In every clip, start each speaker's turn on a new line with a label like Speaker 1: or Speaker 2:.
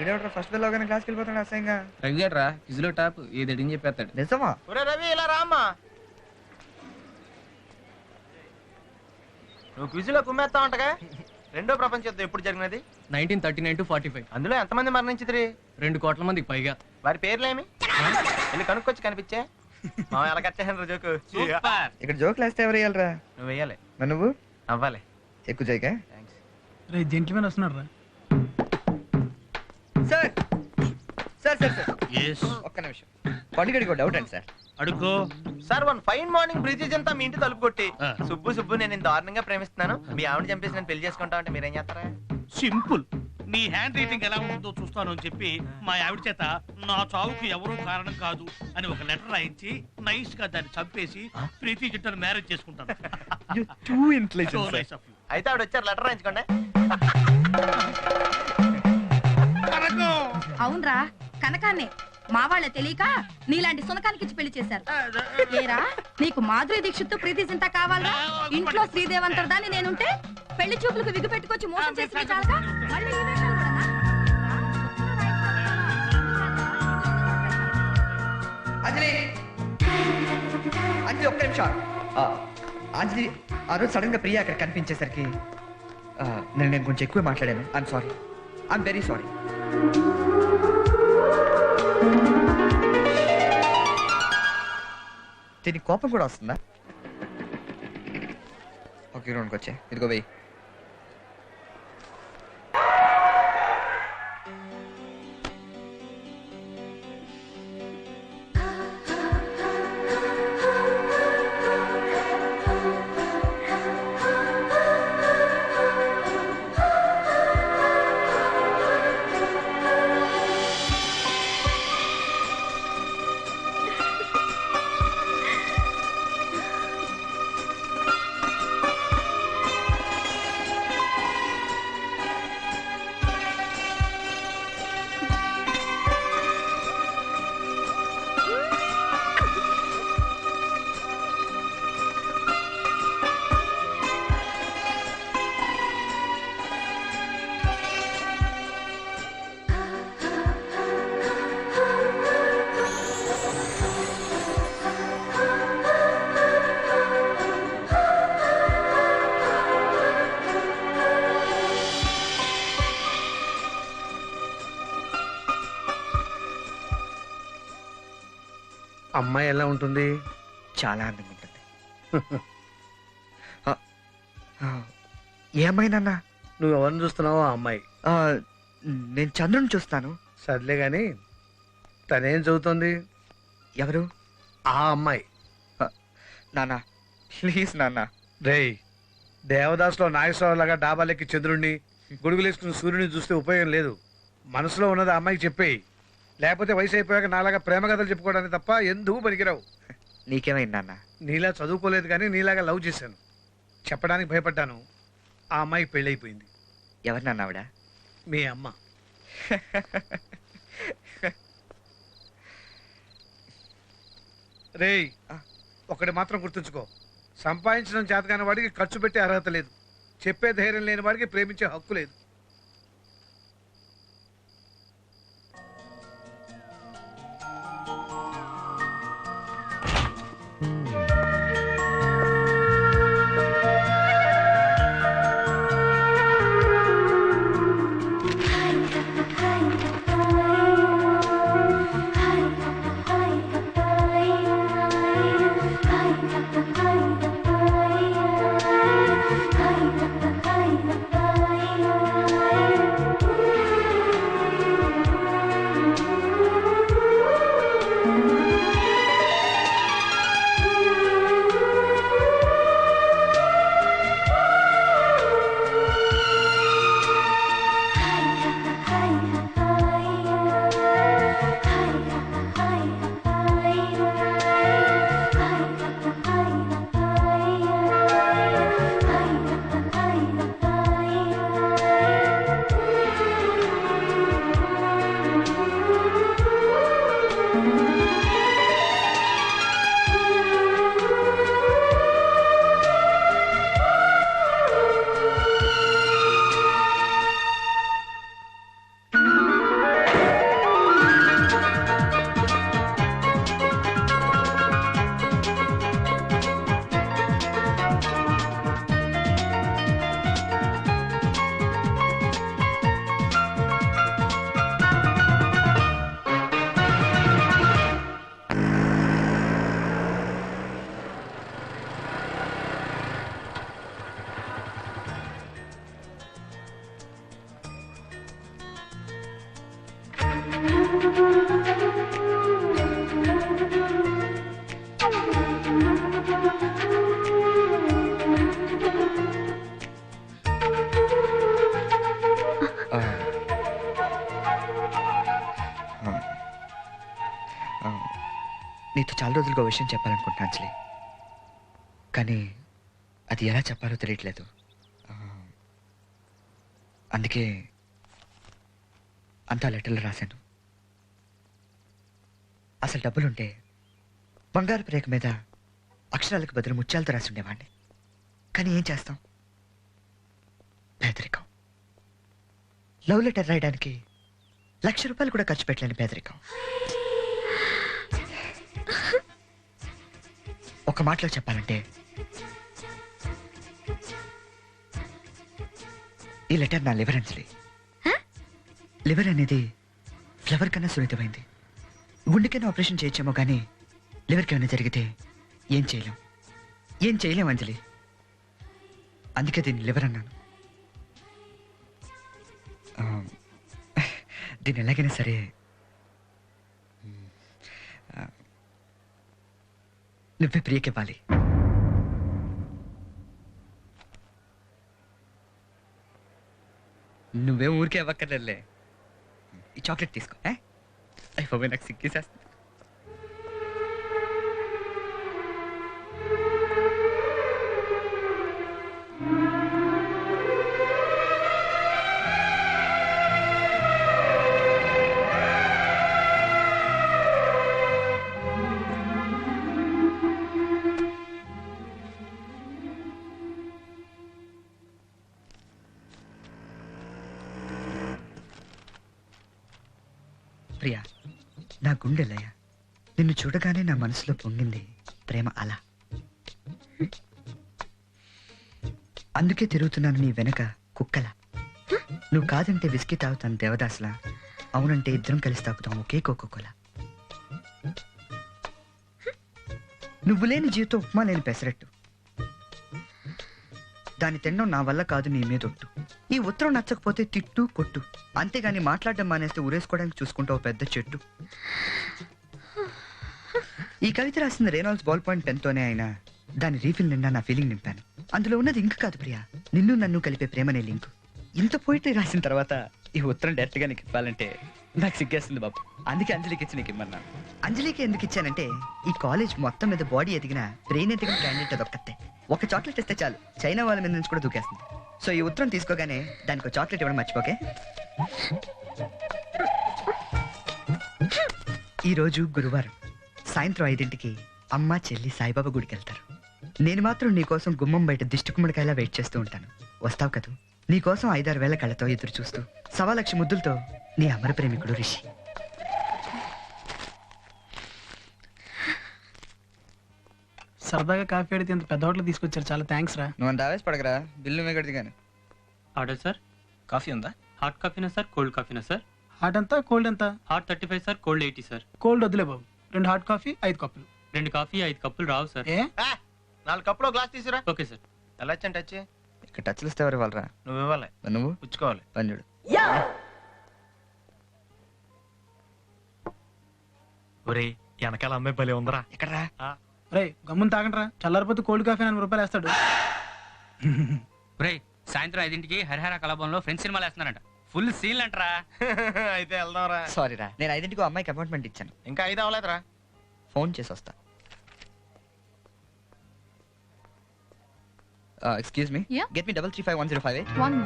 Speaker 1: ఈడెవడ్రా first bell అవగానే క్లాస్కి వెళ్ళిపోతాడు అసహ్యంగా.
Speaker 2: రవిగాడు రా టాప్ ఏది చెప్పేస్తాడు.
Speaker 1: నిజమా?
Speaker 3: ఒరే రవి ఇలా రామ్మా. నువ్వు క్విజ్లో కుమ్మేస్తా ఉంటగా? రెండో ప్రపంచ యుద్ధం ఎప్పుడు జరిగినది?
Speaker 2: Nineteen thirty nine to forty five
Speaker 3: అందులో ఎంతమంది మరణించిద్రి
Speaker 2: రెండు కోట్ల మందికి పైగా.
Speaker 3: వారి పేర్లేమి? వెళ్ళి కనుక్కొచ్చి కనిపించే? మా ఎలా కట్టేసాను జోకు.
Speaker 1: ఇక్కడ జోకులు వేస్తే ఎవరు వేయాలరా?
Speaker 3: నువ్వు వెయ్యాలి
Speaker 1: మరి నువ్వు?
Speaker 3: అవ్వాలి
Speaker 1: ఎక్కువ
Speaker 3: థ్యాంక్స్
Speaker 4: రే జెంట్మెన్ వస్తున్నారు రా.
Speaker 1: సార్. Sir sir sir. ఒక్క నిమిషం. పండుగడికి డౌట్ అండి sir.
Speaker 5: అడుక్కో.
Speaker 3: Sir one fine morning British అంతా మీ ఇంటి తలుపు కొట్టి.
Speaker 5: ఆ.
Speaker 3: సుబ్బు సుబ్బు నేను ఇంత దారుణంగా ప్రేమిస్తున్నాను. మీ ఆవిడ చంపేసి నేను పెళ్ళి చేసుకుంటా అంటే మీరేం చేస్తారా?
Speaker 5: సింపుల్. నీ హ్యాండ్ రైటింగ్ ఎలా ఉందో చూస్తాను అని చెప్పి మా ఆవిడ చేత నా చావుకు ఎవరూ కారణం కాదు అని ఒక లెటర్ రాయించి నైస్గా దాన్ని చంపేసి ప్రీతి జంటను మ్యారేజ్ చేసుకుంటాను.
Speaker 1: Too
Speaker 5: So
Speaker 1: intelligent
Speaker 5: nice of you.
Speaker 3: అయితే ఆవిడ వచ్చారు లెటర్ రాయించుకోండి.
Speaker 6: అవునరా కనకాన్నే. మా వాళ్ళ తెలియక నీలాంటి సునకానికి ఇచ్చి పెళ్ళి చేశారు. ఏరా నీకు మాధురి దీక్షిత్తు ప్రీతి చింత కావాలా ఇంట్లో శ్రీదేవంతరదాన్ని నేనుంటే పెళ్ళి చూపులకు విగ్గు పెట్టుకొచ్చి మోసం చేసి చాలక మళ్ళీ?
Speaker 1: అంజలి. అంజలి ఒక్క నిమిషం. ఆ, అంజలి ఆ రోజు సడన్గా ప్రియా అక్కడ కనిపించేసరికి నేను నేను కొంచెం ఎక్కువ మాట్లాడాను. I'm sorry I'm very sorry దీనికి కోపం కూడా వస్తుందా? ఓకే గ్రౌండ్కి వచ్చే. ఇదిగో వెయ్యి
Speaker 7: అమ్మాయి ఎలా ఉంటుంది?
Speaker 1: చాలా అందంగా ఉంటుంది. ఏమైనా
Speaker 7: నువ్వు ఎవరిని చూస్తున్నావో ఆ అమ్మాయి.
Speaker 1: నేను చంద్రుని చూస్తాను.
Speaker 7: సర్లే గాని తనేం చదువుతుంది?
Speaker 1: ఎవరు?
Speaker 7: ఆ అమ్మాయి.
Speaker 1: నాన్న ప్లీజ్ నాన్న.
Speaker 7: రేయ్ దేవదాస్లో నాగేశ్వరరావు లాగా డాబాలెక్కి చంద్రుణ్ణి గొడుగులేసుకుని సూర్యుని చూస్తే ఉపయోగం లేదు. మనసులో ఉన్నది ఆ అమ్మాయికి చెప్పేయి. లేకపోతే వయసు అయిపోయాక నాలాగా ప్రేమ కథలు చెప్పుకోవడానికి తప్ప ఎందుకు పనికిరావు?
Speaker 1: నీకేమైంది నాన్న?
Speaker 7: నీలా చదువుకోలేదు కానీ నీలాగా లవ్ చేశాను. చెప్పడానికి భయపడ్డాను. ఆ అమ్మాయికి పెళ్ళైపోయింది.
Speaker 1: ఎవరు నాన్న ఆవిడ?
Speaker 7: మీ అమ్మ. రేయ్ ఒకటి మాత్రం గుర్తుంచుకో. సంపాదించడం చేతకాని వాడికి ఖర్చు పెట్టే అర్హత లేదు. చెప్పే ధైర్యం లేని వాడికి ప్రేమించే హక్కు లేదు.
Speaker 1: చాలా రోజులుగా విషయం చెప్పాలనుకుంటున్నాను అంజలి. కానీ అది ఎలా చెప్పాలో తెలియట్లేదు. అందుకే అంతా లెటర్లు రాశాను. అసలు డబ్బులుంటే బంగారు రేఖ మీద అక్షరాలకు బదులు ముత్యాలతో రాసి ఉండేవాడిని. కానీ ఏం చేస్తాం? పేదరికం. లవ్ లెటర్ రాయడానికి లక్ష రూపాయలు కూడా ఖర్చు పెట్టలేని పేదరికం. ఒక మాటలో చెప్పాలంటే ఈ లెటర్ నా లివర్ అంజలి. లివర్ అనేది ఫ్లవర్ కన్నా సున్నితమైంది. గుండెకైనా ఆపరేషన్ చేయొచ్చేమో కానీ లివర్కి ఏమైనా జరిగితే ఏం చేయలేం. ఏం చేయలేం అంజలి. అందుకే దీన్ని లివర్ అన్నాను. దీన్ని ఎలాగైనా సరే నువ్వే ప్రియకివ్వాలి నువ్వే ఊరికే ఇవ్వక్కర్లేదులే. ఈ చాక్లెట్ తీసుకో అయిపోయి నాకు సిక్కేసేస్తా ప్రియా నా గుండెలయ్య నిన్ను చూడగానే నా మనసులో పొంగింది ప్రేమ అలా. అందుకే తిరుగుతున్నాను నీ వెనక కుక్కల. నువ్వు కాదంటే విసికి తాగుతాను దేవదాసులా. అవునంటే ఇద్దరం కలిసి తాగుతాం ఒకే కోకోకోల. నువ్వు లేని జీవితం ఉప్మా లేని పెసరట్టు. దాన్ని తినడం నా వల్ల కాదు నీ మీద ఒట్టు. ఈ ఉత్తరం నచ్చకపోతే తిట్టు కొట్టు. అంతేగాని మాట్లాడడం మానేస్తే ఉరేసుకోవడానికి చూసుకుంటావు పెద్ద చెట్టు. ఈ కవిత రాసిన రేనాల్స్ బాల్ పాయింట్ పెన్తోనే ఆయన అయినా. దాని రీఫిల్ నిండా నా ఫీలింగ్ నింపాను. అందులో ఉన్నది ఇంక కాదు ప్రియా. నిన్ను నన్ను కలిపే ప్రేమనే లింక్. ఇంత పోయిటరీ రాసిన తర్వాత ఈ ఉత్తరం డైరెక్ట్గా నీకు ఇవ్వాలంటే నాకు సిగ్గేస్తుంది బాబు. అందుకే అంజలికి ఇచ్చి నీకు ఇమ్మన్నా. అంజలికి ఎందుకు ఇచ్చానంటే ఈ కాలేజ్ మొత్తం మీద బాడీ ఎదిగిన బ్రెయిన్ ఎదిగిన క్యాండిడేట్ అదొక్కతే. ఒక చాక్లెట్ ఇస్తే చాలు. చైనా వాళ్ళ మీద నుంచి కూడా దూకేస్తుంది. సో ఈ ఉత్తరం తీసుకోగానే దానికి చాక్లెట్ ఇవ్వడం మర్చిపోకే ఈరోజు గురువారం సాయంత్రం ఐదింటికి అమ్మ చెల్లి సాయిబాబా గుడికి వెళ్తారు. నేను మాత్రం నీకోసం గుమ్మం బయట దిష్టి కుమ్మడికాయలా వెయిట్ చేస్తూ ఉంటాను. వస్తావు కదూ? నీకోసం ఐదారు వేల కళ్ళతో ఎదురు చూస్తూ సవా లక్ష ముద్దులతో నీ అమర ప్రేమికుడు రిషి.
Speaker 4: సరదాగా కాఫీ అడిగితే ఇంత పెద్ద హోటల్ తీసుకొచ్చారు. చాలా థ్యాంక్స్ రా.
Speaker 1: నువ్వు అంత ఆవేశ పడగరా బిల్లు మిగడది కానీ
Speaker 2: ఆర్డర్ సార్?
Speaker 3: కాఫీ ఉందా?
Speaker 2: హాట్ కాఫీనా సార్? కోల్డ్ కాఫీనా సార్?
Speaker 4: హాట్ ఎంత? కోల్డ్ ఎంత?
Speaker 2: Hot thirty five sir cold eighty sir.
Speaker 4: Cold వద్దులే బాబు. రెండు హాట్ కాఫీ ఐదు కప్పులు.
Speaker 2: రెండు కాఫీ ఐదు కప్పులు రావు సార్.
Speaker 4: ఏ?
Speaker 3: ఆ, నాలుగు కప్పులో గ్లాస్ తీసురా.
Speaker 2: Okay sir.
Speaker 3: ఎలా వచ్చాను టచ్?
Speaker 1: ఇక్కడ టచ్లు ఇస్తే ఎవరు ఇవ్వాలరా?
Speaker 3: నువ్వు ఇవ్వాలి.
Speaker 1: నువ్వు?
Speaker 3: పుచ్చుకోవాలి.
Speaker 1: పంజుడు
Speaker 3: ఒరే వెనకాల అమ్మాయి భలే ఉందరా.
Speaker 1: ఎక్కడరా?
Speaker 4: రే గమ్మున తాగండి చల్లారిపోతే కోల్డ్ కాఫీ నన్ను రూపాయలు వేస్తాడు.
Speaker 2: రే సాయంత్రం ఐదింటికి హరిహర కలాపంలో ఫ్రెండ్స్ సినిమాలు వేస్తున్నారంట. Full scene అంటరా.
Speaker 3: అయితే వెళ్దాంరా.
Speaker 1: సారీ రా నేను ఐదింటికి అమ్మాయికి అపాయింట్మెంట్ ఇచ్చాను.
Speaker 3: ఇంకా ఐదు అవ్వలేదురా.
Speaker 1: ఫోన్ చేసి వస్తా excuse me
Speaker 6: Yeah?
Speaker 1: Get me double three five one zero five
Speaker 6: one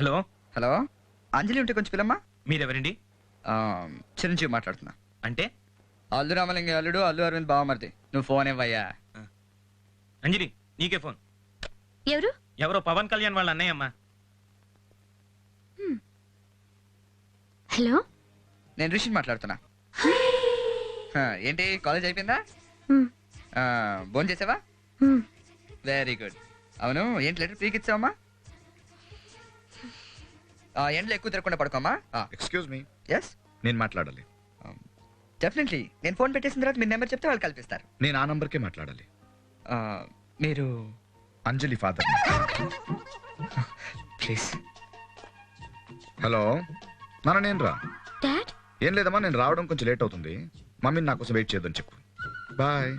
Speaker 3: hello?
Speaker 1: Hello? Anjali ఉంటే కొంచెం పిల్లమ్మా
Speaker 3: మీరెవరండి?
Speaker 1: ఆ, చిరంజీవి మాట్లాడుతున్నా.
Speaker 3: అంటే?
Speaker 1: అల్లు రామలింగ అల్లుడు అల్లు అరవింద్ బావమరిది. నువ్వు ఫోన్ ఇవ్వయ్యా.
Speaker 3: అంజలి నీకే ఫోన్.
Speaker 6: ఎవరు?
Speaker 3: ఎవరో పవన్ కళ్యాణ్ వాళ్ళ అన్నయ్య అమ్మా
Speaker 6: హలో?
Speaker 1: నేను రిషిని మాట్లాడుతున్నా. ఆ, ఏంటి కాలేజ్ అయిపోయిందా? ఫోన్ చేసావా వెరీ గుడ్ అవును ఏంటి లెటర్ పీకి ఇచ్చావమ్మా ఆ, ఎండలో ఎక్కువ తిరగకుండా పడుకోమ్మా
Speaker 8: ఎక్స్క్యూజ్ మీ
Speaker 1: ఎస్
Speaker 8: నేను మాట్లాడాలి.
Speaker 1: డెఫినెట్లీ నేను ఫోన్ పెట్టేసిన తర్వాత మీ నెంబర్ చెప్తే వాళ్ళు కల్పిస్తారు.
Speaker 8: నేను ఆ నంబర్కే మాట్లాడాలి.
Speaker 1: ఆ, మీరు
Speaker 8: అంజలి ఫాదర్
Speaker 1: ప్లీజ్.
Speaker 8: హలో. నాన్న నేను రా.
Speaker 6: డాడ్
Speaker 8: ఏం లేదమ్మా నేను రావడం కొంచెం లేట్ అవుతుంది. మమ్మీని నా కోసం వెయిట్ చేయొద్దని చెప్పు. బాయ్.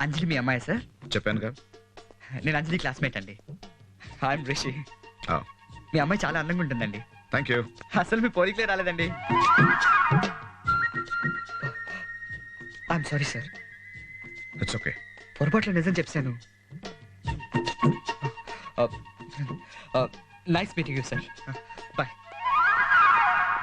Speaker 1: అంజలి మీ అమ్మాయి సార్?
Speaker 8: చెప్పానుగా.
Speaker 1: నేను అంజలి క్లాస్మేట్ అండి. ఐఎమ్ రిషి మీ అమ్మాయి చాలా అందంగా ఉంటుందండి.
Speaker 8: థ్యాంక్ యూ
Speaker 1: అసలు మీ పోలికలే రాలేదండి. I'm sorry sir
Speaker 8: it's okay
Speaker 1: పొరపాట్లో నిజం చెప్పాను. Nice meeting you sir